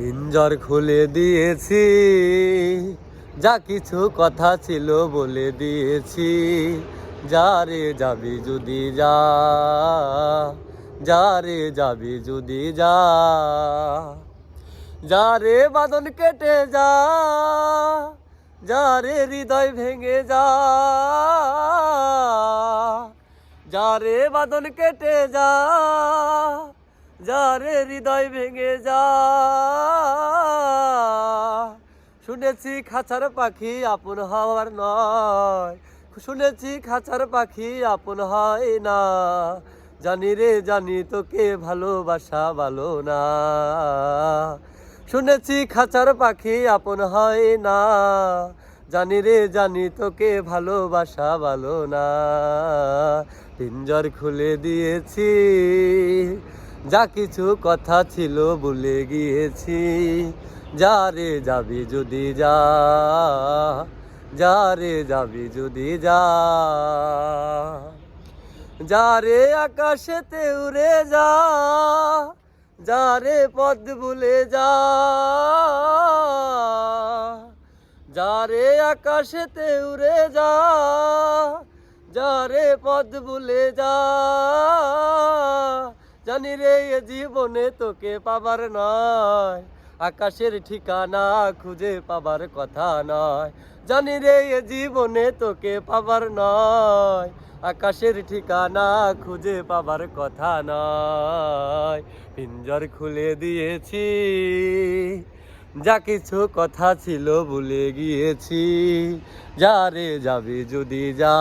পিঞ্জর খুলে দিয়েছি, যা কিছু কথা ছিল বলে দিয়েছি। যা রে যাবি যদি যা যা রে যাবি যদি যা যা রে বাদন কেটে যা যা রে হৃদয় ভেঙে যা যা রে বাদন কেটে যা যা রে হৃদয় ভেঙে যা। শুনেছি খাঁচার পাখি আপন হওয়ার নয়। শুনেছি খাঁচার পাখি আপন হয় না। জানি রে, জানি তোকে ভালোবাসা ভালো না। শুনেছি খাঁচার পাখি আপন হয় না। জানি রে, জানি তোকে ভালোবাসা ভালো না। পিঞ্জর খুলে দিয়েছি। যা কিছু কথা ছিল ভুলে গিয়েছি। যা রে যাবি যদি যা যা রে যাবি যদি যা। যা রে আকাশেতে উড়ে যা যা রে পদ ভুলে যা। যা রে আকাশেতে উড়ে যা যা রে পদ ভুলে যা। জানি রে জীবনে তোকে পাবার নয়। আকাশের ঠিকানা খুঁজে পাবার কথা নয়। জানি রে এ জীবনে তোকে পাবার নয়। আকাশের ঠিকানা খুঁজে পাবার কথা নয়। পিঞ্জর খুলে দিয়েছি। যা কিছু কথা ছিল ভুলে গিয়েছি। যা রে যাবি যদি যা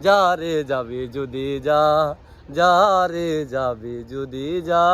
যা রে যাবি যদি যা। যা যাবে যাবি যদি যা